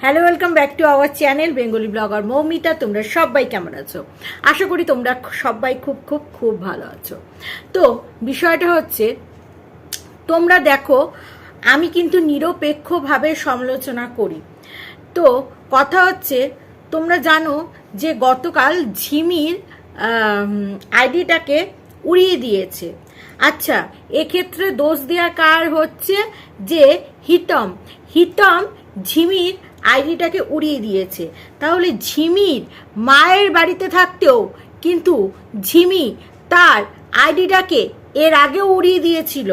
Hello welcome back to our channel Bengali blogger Moumita তোমরা সবাই কেমন আছো? আশা করি তোমরা সবাই খুব খুব খুব ভালো আছো। তো, বিষয়টা হচ্ছে, তোমরা দেখো, আমি কিন্তু নিরপেক্ষভাবে সমালোচনা করি। তো, কথা হচ্ছে, তোমরা জানো যে গতকাল ঝিমির আইডিটাকে উড়িয়ে দিয়েছে। আচ্ছা এক্ষেত্রে দোষ দেওয়া কার হচ্ছে? যে হিতম। হিতম ঝিমির আইডিটাকে উড়িয়ে দিয়েছে। তাহলে ঝিমির মায়ের বাড়িতে থাকতেও কিন্তু ঝিমি তার আইডিটাকে এর আগেও উড়িয়ে দিয়েছিল।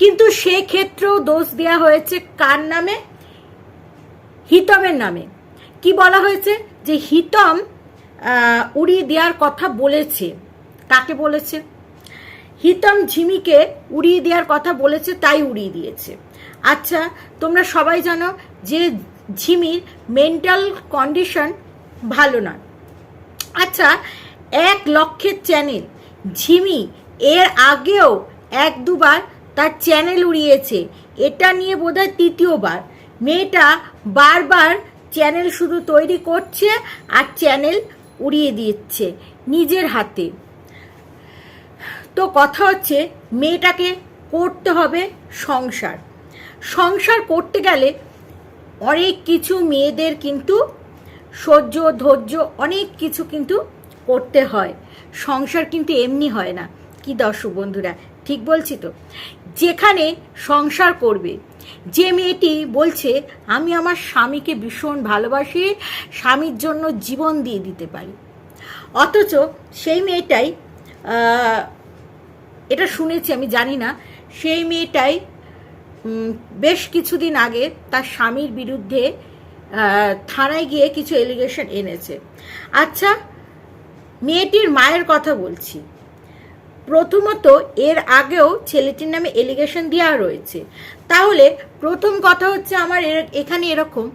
কিন্তু সেক্ষেত্রেও দোষ দেওয়া হয়েছে কার নামে? হিতমের নামে। কি বলা হয়েছে? যে হিতম উড়িয়ে দেওয়ার কথা বলেছে। কাকে বলেছে? হিতম ঝিমিকে উড়িয়ে দেওয়ার কথা বলেছে, তাই উড়িয়ে দিয়েছে। আচ্ছা তোমরা সবাই জানো যে ঝিমির মেন্টাল কন্ডিশন ভালো নয়। আচ্ছা এক লক্ষের চ্যানেল ঝিমি এর আগেও এক দুবার তার চ্যানেল উড়িয়েছে। এটা নিয়ে বোধহয় তৃতীয়বার। মেয়েটা বারবার চ্যানেল শুধু তৈরি করছে আর চ্যানেল উড়িয়ে দিচ্ছে নিজের হাতে। তো কথা হচ্ছে, মেয়েটাকে করতে হবে সংসার। সংসার করতে গেলে অনেক কিছু মেয়েদের কিন্তু সহ্য, ধৈর্য অনেক কিছু কিন্তু করতে হয়। সংসার কিন্তু এমনি হয় না। কি দর্শক বন্ধুরা, ঠিক বলছি তো? যেখানে সংসার করবে, যে মেয়েটি বলছে, আমি আমার স্বামীকে ভীষণ ভালোবাসি, স্বামীর জন্য জীবন দিয়ে দিতে পারি। অথচ সেই মেয়েটাই এটা শুনেছি, আমি জানি না, সেই মেয়েটাই বেশ কিছুদিন আগে তার স্বামীর বিরুদ্ধে থানায় গিয়ে কিছু এলিগেশন এনেছে। আচ্ছা মেয়েটির মায়ের কথা বলছি। প্রথমত, এর আগেও ছেলেটির নামে এলিগেশন দেওয়া রয়েছে। তাহলে, প্রথম কথা হচ্ছে আমার এখানে এরকম,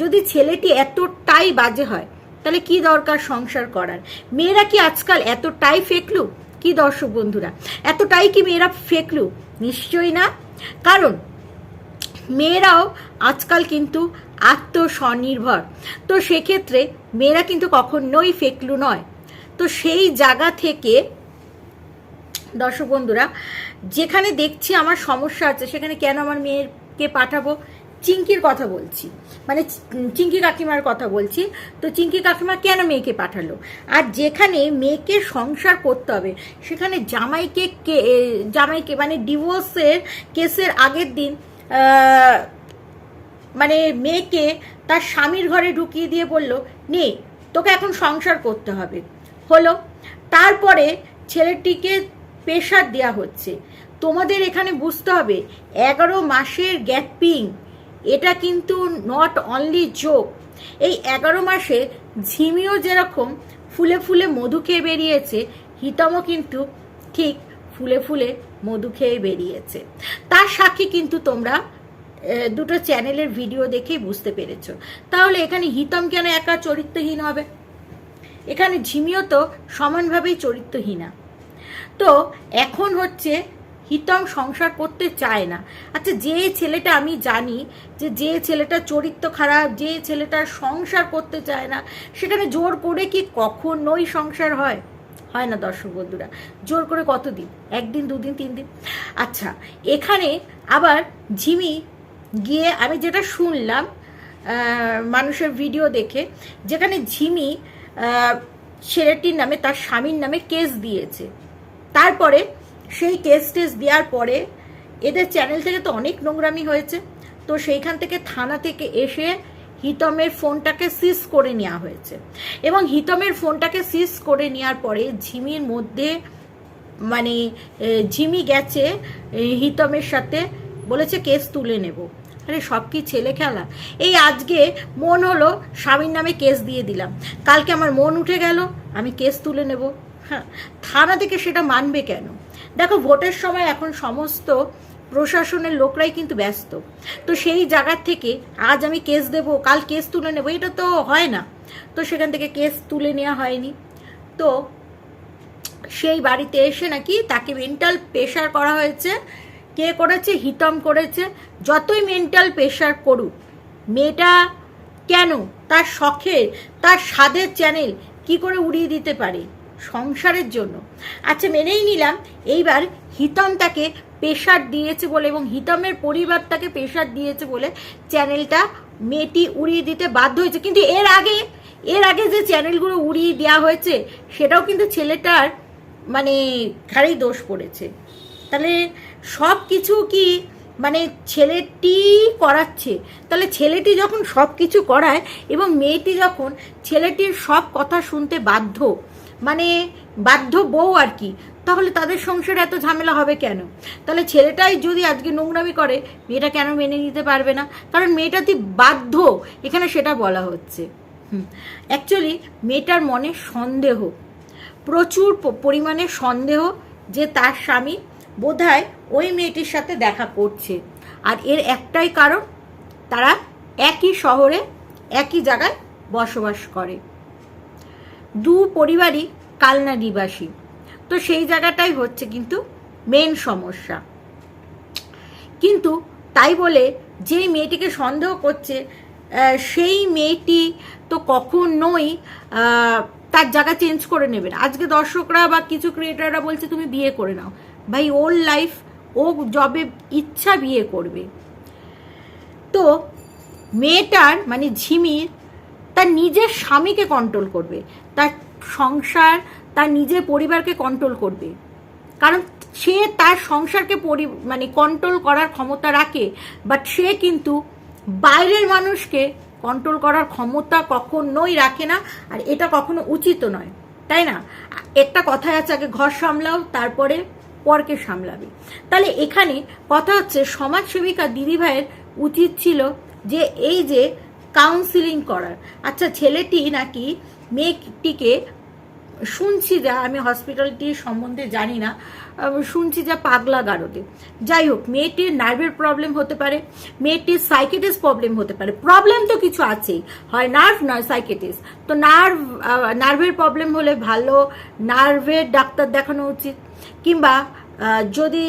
যদি ছেলেটি এতটাই বাজে হয়, তাহলে কি দরকার সংসার করার? মেয়েরা কি আজকাল এতটাই ফেকলু? কি দর্শক বন্ধুরা, এতটাই কি মেয়েরা ফেকলু? নিশ্চয়ই না। কারণ মেয়েরাও আজকাল কিন্তু আত্মস্বনির্ভর। তো সেক্ষেত্রে মেয়েরা কিন্তু কখনোই ফেকলু নয়। তো সেই জায়গা থেকে দর্শক বন্ধুরা, যেখানে দেখছি আমার সমস্যা আছে, সেখানে কেন আমার মেয়েকে পাঠাবো? চিঙ্কির কথা বলছি। মানে চিঙ্কি কাকিমার কথা বলছি। তো চিঙ্কি কাকিমা কেন মেয়েকে পাঠালো? আর যেখানে মেয়েকে সংসার করতে হবে, সেখানে জামাইকে কে জামাইকে মানে ডিভোর্সের কেসের আগের দিন মানে মেয়েকে তার স্বামীর ঘরে ঢুকিয়ে দিয়ে বলল, নে, তোকে এখন সংসার করতে হবে। হলো, তারপরে ছেলেটিকে প্রেশার দেওয়া হচ্ছে। তোমাদের এখানে বুঝতে হবে, এগারো মাসের গ্যাপিং এটা কিন্তু নট অনলি জোক এই এগারো মাসে ঝিমিও যেরকম ফুলে ফুলে মধু খেয়ে বেরিয়েছে, হিতমও কিন্তু ঠিক ফুলে ফুলে মধু খেয়ে বেরিয়েছে। তার সাক্ষী কিন্তু তোমরা দুটো চ্যানেলের ভিডিও দেখেই বুঝতে পেরেছ। তাহলে এখানে হিতম কেন একা চরিত্রহীন হবে? এখানে ঝিমিও তো সমানভাবেই চরিত্রহীনা। তো এখন হচ্ছে হিতম সংসার করতে চায় না। আচ্ছা যে ছেলেটা আমি জানি যে যে ছেলেটা চরিত্র খারাপ, যে ছেলেটা সংসার করতে চায় না, সেখানে জোর করে কি কখনোই সংসার হয়? হয় না দর্শক বন্ধুরা? জোর করে কতদিন একদিন, দুদিন তিন দিন আচ্ছা এখানে আবার ঝিমি গিয়ে আমি যেটা শুনলাম মানুষের ভিডিও দেখে, যেখানে ঝিমি ছেলেটির নামে, তার স্বামীর নামে কেস দিয়েছে। তারপরে সেই কেস টেস দেওয়ার পরে এদের চ্যানেল থেকে তো অনেক নোংরামি হয়েছে। তো সেইখান থেকে থানা থেকে এসে হিতমের ফোনটাকে সিজ করে নেওয়া হয়েছে। এবং হিতমের ফোনটাকে সিজ করে নেওয়ার পরে ঝিমির মধ্যে মানে ঝিমি গেছে হিতমের সাথে, বলেছে কেস তুলে নেব। আরে, সব কি ছেলে খেলা? এই আজকে মন হলো স্বামীর নামে কেস দিয়ে দিলাম। কালকে আমার মন উঠে গেল, আমি কেস তুলে নেব। হ্যাঁ থানা থেকে সেটা মানবে কেন? দেখো, ভোটের সময় এখন সমস্ত প্রশাসনের লোকরাই কিন্তু ব্যস্ত। তো সেই জায়গার থেকে আজ আমি কেস দেব, কাল কেস তুলে নেব, এটা তো হয় না। তো সেখান থেকে কেস তুলে নেওয়া হয়নি। তো সেই বাড়িতে এসে নাকি তাকে মেন্টাল প্রেশার করা হয়েছে। কে করেছে? হিতম করেছে। যতই মেন্টাল প্রেশার করুক, মেয়েটা কেন? তার শখের তার স্বাদের চ্যানেল কি করে উড়িয়ে দিতে পারে সংসারের জন্য? আচ্ছা মেনেই নিলাম। এইবার হিতম তাকে প্রেশার দিয়েছে বলে এবং হিতমের পরিবার তাকে প্রেশার দিয়েছে বলে চ্যানেলটা মেয়েটি উড়িয়ে দিতে বাধ্য হয়েছে। কিন্তু এর আগে এর আগে যে চ্যানেলগুলো উড়িয়ে দেওয়া হয়েছে, সেটাও কিন্তু ছেলেটার মানে ঘাড়েই দোষ পড়েছে। তাহলে সব কিছু কি মানে ছেলেটি করাচ্ছে? তাহলে ছেলেটি যখন সব কিছু করায় এবং মেয়েটি যখন ছেলেটির সব কথা শুনতে বাধ্য মানে বাধ্য বউ আর কি তাহলে তাদের সংসারে এত ঝামেলা হবে কেন? তাহলে ছেলেটাই যদি আজকে নোংরামি করে, মেয়েটা কেন মেনে নিতে পারবে না? কারণ মেয়েটা তুই বাধ্য, এখানে সেটা বলা হচ্ছে। অ্যাকচুয়ালি মেয়েটার মনে সন্দেহ, প্রচুর পরিমাণে সন্দেহ যে তার স্বামী বোধহয় ওই মেয়েটির সাথে দেখা করছে। আর এর একটাই কারণ, তারা একই শহরে, একই জায়গায় বসবাস করে। দু পরিবারই কালনা নিবাসী। তো সেই জায়গাটাই হচ্ছে কিন্তু মেন সমস্যা। কিন্তু তাই বলে যেই মেয়েটিকে সন্দেহ করছে সেই মেয়েটি তো কখনোই তার জায়গা চেঞ্জ করে নেবে। আজকে দর্শকরা বা কিছু ক্রিয়েটাররা বলছে, তুমি বিয়ে করে নাও। ভাই, ওর লাইফ ও জবে ইচ্ছা বিয়ে করবে। তো মেয়েটার মানে ঝিমির, তার নিজের স্বামীকে কন্ট্রোল করবে। তার সংসার তার নিজের পরিবারকে কন্ট্রোল করবে। কারণ সে তার সংসারকে পরি মানে কন্ট্রোল করার ক্ষমতা রাখে বাট সে কিন্তু বাইরের মানুষকে কন্ট্রোল করার ক্ষমতা কখনোই রাখে না, আর এটা কখনো উচিত নয়। তাই না? একটা কথায় আছে, আগে ঘর সামলাও, তারপরে পরকে সামলাবে। তাহলে এখানে কথা হচ্ছে, সমাজসেবিকা দিদিভাইয়ের উচিত ছিল যে, এই যে কাউন্সিলিং করার। আচ্ছা ছেলেটি নাকি মেয়েটিকে শুনছি যা, আমি হসপিটালটির সম্বন্ধে জানি না শুনছি যা পাগলা গারদে। যাই হোক, মেয়েটির নার্ভের প্রবলেম হতে পারে, মেয়েটির সাইকেটিস প্রবলেম হতে পারে। প্রবলেম তো কিছু আছেই। হয় নার্ভ নয় সাইকেটিস তো নার্ভ নার্ভের প্রবলেম হলে ভালো নার্ভের ডাক্তার দেখানো উচিত। কিংবা যদি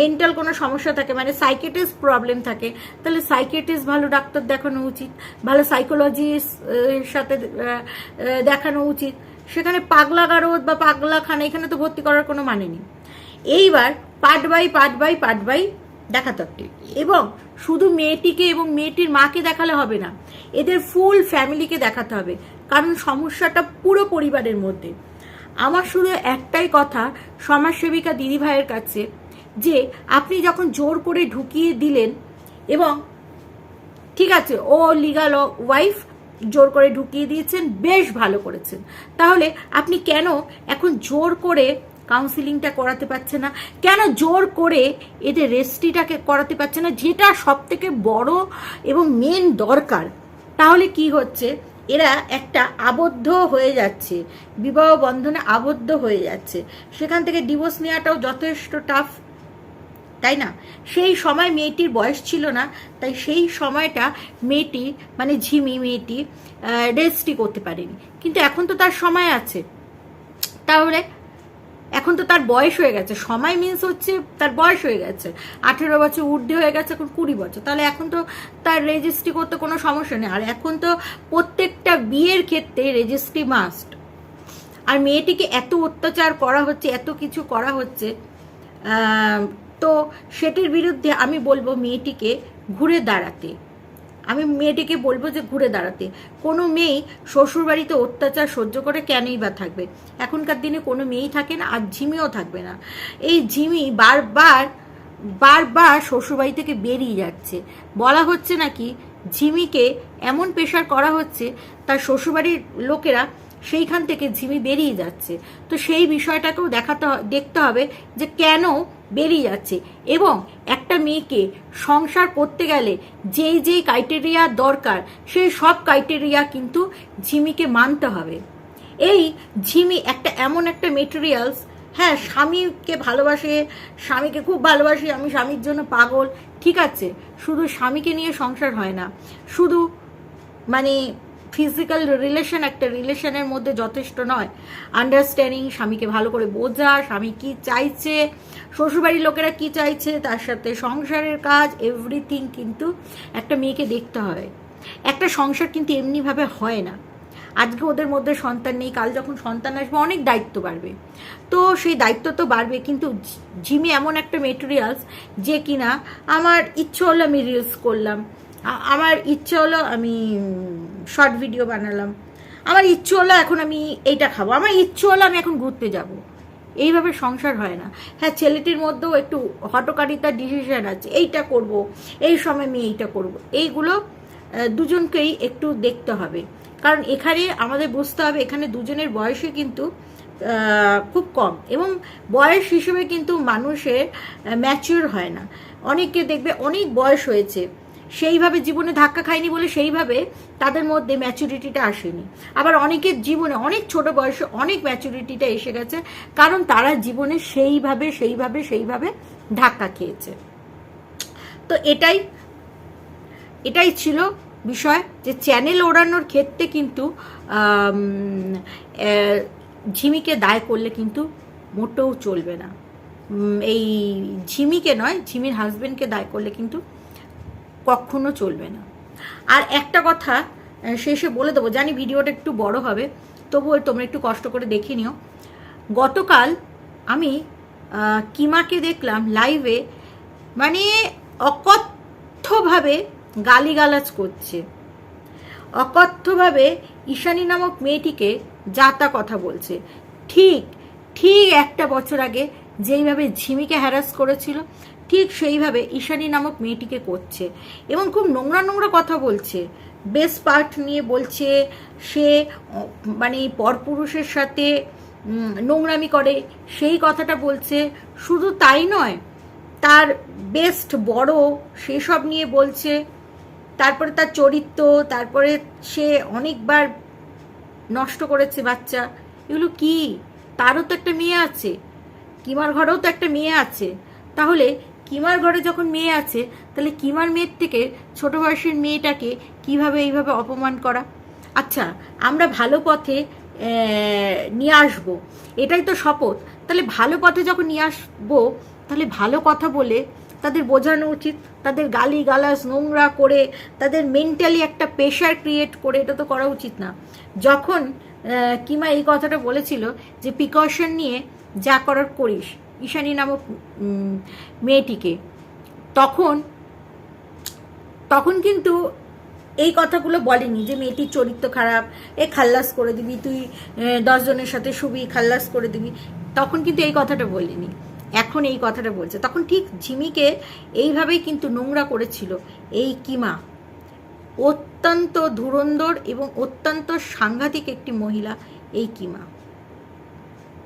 মেন্টাল কোনো সমস্যা থাকে মানে সাইকেটিস প্রবলেম থাকে, তাহলে সাইকেটিস ভালো ডাক্তার দেখানো উচিত। ভালো সাইকোলজিস্ট সাথে দেখানো উচিত। সেখানে পাগলা গারদ বা পাগলা খানা এখানে তো ভর্তি করার কোনো মানে নেই। এইবার part by part by part by দেখাতে হবে। এবং শুধু মেয়েটিকে এবং মেয়েটির মাকে দেখালে হবে না, এদের ফুল ফ্যামিলিকে দেখাতে হবে। কারণ সমস্যাটা পুরো পরিবারের মধ্যে। আমার শুধু একটাই কথা সমাজসেবিকা দিদিভাইয়ের কাছে, যে আপনি যখন জোর করে ঢুকিয়ে দিলেন এবং ঠিক আছে, ও লিগাল ওয়াইফ জোর করে ঢুকিয়ে দিয়েছেন, বেশ ভালো করেছেন। তাহলে আপনি কেন এখন জোর করে কাউন্সিলিংটা করাতে পারছে না? কেন জোর করে এদের রেস্ট্রিটাকে করাতে পারছে না? যেটা সব থেকে বড় এবং মেন দরকার। তাহলে কি হচ্ছে? এরা একটা আবদ্ধ হয়ে যাচ্ছে। বিবাহ বন্ধনে আবদ্ধ হয়ে যাচ্ছে। সেখান থেকে ডিভোর্স নেওয়াটাও যথেষ্ট টাফ তাই না? সেই সময় মেয়েটির বয়স ছিল না, তাই সেই সময়টা মেয়েটি মানে ঝিমি মেয়েটি রেজিস্ট্রি করতে পারেনি। কিন্তু এখন তো তার সময় আছে। তাহলে এখন তো তার বয়স হয়ে গেছে। সময় মিন্স হচ্ছে তার বয়স হয়ে গেছে। আঠেরো বছর ঊর্ধ্বে হয়ে গেছে, এখন কুড়ি বছর। তাহলে এখন তো তার রেজিস্ট্রি করতে কোনো সমস্যা নেই। আর এখন তো প্রত্যেকটা বিয়ের ক্ষেত্রে রেজিস্ট্রি মাস্ট আর মেয়েটিকে এত অত্যাচার করা হচ্ছে, এত কিছু করা হচ্ছে তো সেটির বিরুদ্ধে আমি বলব মেয়েটিকে ঘুরে দাঁড়াতে। আমি মেয়েটিকে বলব যে ঘুরে দাঁড়াতে। কোনো মেয়ে শ্বশুরবাড়িতে অত্যাচার সহ্য করে কেনই বা থাকবে? এখনকার দিনে কোনো মেয়েই থাকে না, আর ঝিমিও থাকবে না। এই ঝিমি বারবার বারবার শ্বশুরবাড়ি থেকে বেরিয়ে যাচ্ছে। বলা হচ্ছে নাকি ঝিমিকে এমন প্রেশার করা হচ্ছে তার শ্বশুরবাড়ির লোকেরা সেইখান থেকে ঝিমি বেরিয়ে যাচ্ছে। তো সেই বিষয়টাকেও দেখাতে দেখতে হবে যে কেন বেরিয়ে যাচ্ছে। এবং একটা মেয়েকে সংসার করতে গেলে যেই যেই ক্রাইটেরিয়া দরকার, সেই সব ক্রাইটেরিয়া কিন্তু ঝিমিকে মানতে হবে। এই ঝিমি একটা এমন একটা মেটেরিয়ালস হ্যাঁ স্বামীকে ভালোবাসে, স্বামীকে খুব ভালোবাসি, আমি স্বামীর জন্য পাগল, ঠিক আছে। শুধু স্বামীকে নিয়ে সংসার হয় না। শুধু মানে ফিজিক্যাল রিলেশন একটা রিলেশনের মধ্যে যথেষ্ট নয়। আন্ডারস্ট্যান্ডিং স্বামীকে ভালো করে বোঝা, স্বামী কি চাইছে, শ্বশুরবাড়ির লোকেরা কি চাইছে, তার সাথে সংসারের কাজ এভরিথিং কিন্তু একটা মেয়েকে দেখতে হয়। একটা সংসার কিন্তু এমনিভাবে হয় না। আজকে ওদের মধ্যে সন্তান নেই, কাল যখন সন্তান আসবে, অনেক দায়িত্ব বাড়বে। তো সেই দায়িত্ব তো বাড়বে, কিন্তু ঝিমি এমন একটা মেটেরিয়ালস যে কিনা, আমার ইচ্ছে হলো আমি রিলস করলাম। আমার ইচ্ছে হলো আমি শর্ট ভিডিও বানালাম। আমার ইচ্ছে হলো এখন আমি এইটা খাব। আমার ইচ্ছে হলো আমি এখন ঘুরতে যাব। এইভাবে সংসার হয় না। হ্যাঁ ছেলেটির মধ্যেও একটু হটকারিতার ডিসিশন আছে। এইটা করব, এই সময় আমি এইটা করব। এইগুলো দুজনকেই একটু দেখতে হবে। কারণ এখানে আমাদের বুঝতে হবে, এখানে দুজনের বয়সে কিন্তু খুব কম। এবং বয়স হিসেবে কিন্তু মানুষের ম্যাচিওর হয় না। অনেকে দেখবে অনেক বয়স হয়েছে। সেইভাবে জীবনে ধাক্কা খায়নি বলে সেইভাবে তাদের মধ্যে ম্যাচুরিটিটা আসেনি। আবার অনেকের জীবনে, অনেক ছোট বয়সে অনেক ম্যাচুরিটিটা এসে গেছে, কারণ তারা জীবনে সেইভাবে সেইভাবে সেইভাবে ধাক্কা খেয়েছে। তো এটাই এটাই ছিল বিষয় যে চ্যানেল ওড়ানোর ক্ষেত্রে কিন্তু ঝিমিকে দায় করলে কিন্তু মোটেও চলবে না। এই ঝিমিকে নয়, ঝিমির হাজবেন্ডকে দায় করলে কিন্তু কখনো চলবে না। আর একটা কথা শেষে বলে দেবো, জানি ভিডিওটা একটু বড় হবে, তবুও তোমরা একটু কষ্ট করে দেখে নিও। গতকাল আমি কিমাকে দেখলাম লাইভে মানে অকথ্যভাবে গালিগালাজ করছে। অকথ্যভাবে ঈশানী নামক মেয়েটিকে যাতা কথা বলছে। ঠিক ঠিক একটা বছর আগে যেইভাবে ঝিমিকে হ্যারাস করেছিল ঠিক সেইভাবে ঈশানী নামক মেয়েটিকে করছে এবং খুব নোংরা নোংরা কথা বলছে। বেস্ট পার্ট নিয়ে বলছে, সে মানে পরপুরুষের সাথে নোংরামি করে। সেই কথাটা বলছে। শুধু তাই নয়, তার বেস্ট বড় সেসব নিয়ে বলছে। তারপরে তার চরিত্র, তারপরে সে অনেকবার নষ্ট করেছে বাচ্চা। এগুলো কি? তারও তো একটা মেয়ে আছে। কিমার ঘরেও তো একটা মেয়ে আছে। তাহলে কিমার ঘরে যখন মেয়ে আছে, তাহলে কিমার মেয়ের থেকে ছোট বয়সের মেয়েটাকে কীভাবে এইভাবে অপমান করা? আচ্ছা আমরা ভালো পথে নিয়ে আসব। এটাই তো শপথ। তাহলে ভালো পথে যখন নিয়ে আসব, তাহলে ভালো কথা বলে তাদের বোঝানো উচিত। তাদের গালি গালাজ নোংরা করে, তাদের মেন্টালি একটা প্রেশার ক্রিয়েট করে, এটা তো করা উচিত না। যখন কিমা এই কথাটা বলেছিল যে প্রিকশন নিয়ে যা করার করিস। ঈশানী নামক মেয়েটিকে। তখন তখন কিন্তু এই কথাগুলো বলেনি যে মেয়েটির চরিত্র খারাপ, এ খাল্লাস করে দিবি, তুই দশজনের সাথে শুবি, খাল্লাস করে দিবি। তখন কিন্তু এই কথাটা বলিনি। এখন এই কথাটা বলছে। তখন ঠিক ঝিমিকে এইভাবেই কিন্তু নোংরা করেছিল এই কিমা। অত্যন্ত ধুরন্ধর এবং অত্যন্ত সাংঘাতিক একটি মহিলা এই কিমা।